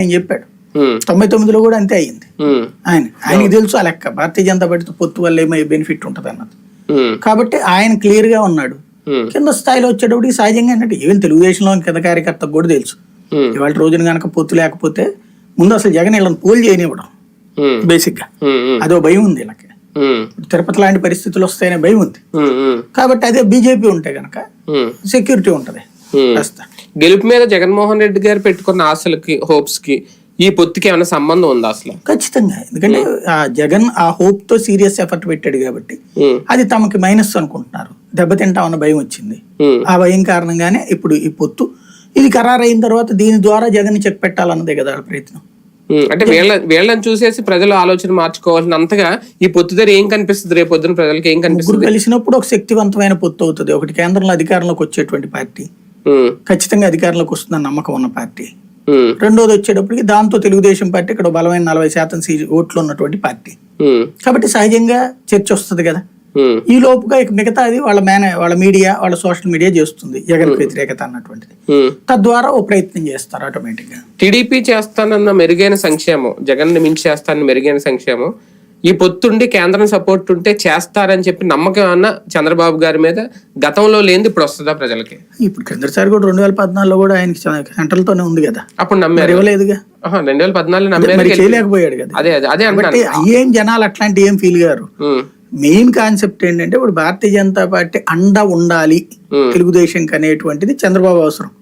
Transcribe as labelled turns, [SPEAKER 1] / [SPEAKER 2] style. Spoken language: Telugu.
[SPEAKER 1] ఆయన చెప్పాడు. తొంభై తొమ్మిదిలో కూడా అంతే అయ్యింది. ఆయన ఆయనకి తెలుసు ఆ లెక్క. భారతీయ జనతా పార్టీతో పొత్తు వల్ల ఏమై బెనిఫిట్ ఉంటుంది అన్నది కాబట్టి ఆయన క్లియర్గా ఉన్నాడు కింద స్థాయిలో వచ్చేటప్పటికి సహజంగా ఏంటంటే ఈవెన్ తెలుగుదేశంలో కింద కార్యకర్తకు కూడా తెలుసు. ఇవాళ రోజున కనుక పొత్తు లేకపోతే ముందు అసలు జగన్ వీళ్ళని పోల్ చేయనివ్వడం.
[SPEAKER 2] బేసిక్గా
[SPEAKER 1] అదో భయం ఉంది వీళ్ళకి తిరుపతి లాంటి పరిస్థితులు వస్తాయనే భయం ఉంది. కాబట్టి అదే బీజేపీ ఉంటే గనక సెక్యూరిటీ ఉంటది.
[SPEAKER 2] ఉమ్. గెలుపు మీద జగన్మోహన్ రెడ్డి గారు పెట్టుకున్న ఆశలకి హోప్స్కి ఈ పొత్తుకి ఏమైనా సంబంధం ఉందా అసలు?
[SPEAKER 1] ఖచ్చితంగా. ఎందుకంటే ఆ జగన్ ఆ హోప్తో సీరియస్ ఎఫర్ట్ పెట్టాడు కాబట్టి
[SPEAKER 2] ఉమ్,
[SPEAKER 1] అది తమకి మైనస్ అనుకుంటున్నారు. దెబ్బతింటామన్న భయం వచ్చింది.
[SPEAKER 2] ఉమ్,
[SPEAKER 1] ఆ భయం కారణంగానే ఇప్పుడు ఈ పొత్తు. ఇది ఖరారు అయిన తర్వాత దీని ద్వారా జగన్ చెక్ పెట్టాలన్నదే కదా ప్రయత్నం.
[SPEAKER 2] అంటే వీళ్ళ వీళ్ళని చూసేసి ప్రజలు ఆలోచన మార్చుకోవాల్సినంతగా ఈ పొత్తు దగ్గర ఏం కనిపిస్తుంది రేపు పొద్దున ప్రజలకి? ఏం కనిపిస్తుంది?
[SPEAKER 1] కలిసినప్పుడు ఒక శక్తివంతమైన పొత్తు అవుతుంది. ఒకటి కేంద్రంలో అధికారంలోకి వచ్చేటువంటి పార్టీ. ఖచ్చితంగా అధికారంలోకి వస్తుందని నమ్మకం ఉన్న పార్టీ. రెండోది వచ్చేటప్పటికి దాంతో తెలుగుదేశం పార్టీ ఇక్కడ బలమైన నలభై శాతం సీ ఓట్లు ఉన్నటువంటి పార్టీ. కాబట్టి సహజంగా చర్చ వస్తుంది కదా. ఈ లోపుగా ఇక మిగతాది వాళ్ళ మేనే వాళ్ళ మీడియా వాళ్ళ సోషల్ మీడియా చేస్తుంది జగన్ వ్యతిరేకత అన్నటువంటిది. తద్వారా ఓ ప్రయత్నం చేస్తారు ఆటోమేటిక్గా
[SPEAKER 2] టీడీపీ చేస్తానన్న మెరుగైన సంక్షేమం జగన్ మించి చేస్తానన్న మెరుగైన సంక్షేమం ఈ పొత్తుండి కేంద్రం సపోర్ట్ ఉంటే చేస్తారని చెప్పి నమ్మకం అన్న చంద్రబాబు గారి మీద గతంలో లేనిది ఇప్పుడు వస్తుందా ప్రజలకి?
[SPEAKER 1] ఇప్పుడు కిందసారి కూడా రెండు వేల పద్నాలుగులో కూడా ఆయనకి సెంట్రల్ తోనే ఉంది కదా.
[SPEAKER 2] అప్పుడు
[SPEAKER 1] మరి
[SPEAKER 2] నమ్మారు
[SPEAKER 1] ఇవ్వలేదుగా
[SPEAKER 2] రెండు వేల పద్నాలుగు నమ్మారు.
[SPEAKER 1] చేయలేకపోయాడు కదా.
[SPEAKER 2] అదే అదే
[SPEAKER 1] ఏం జనాలు అట్లాంటి ఏం ఫీల్ గారు? మెయిన్ కాన్సెప్ట్ ఏంటంటే ఇప్పుడు భారతీయ జనతా పార్టీ అండ ఉండాలి తెలుగుదేశం అనేటువంటిది చంద్రబాబు అవసరం.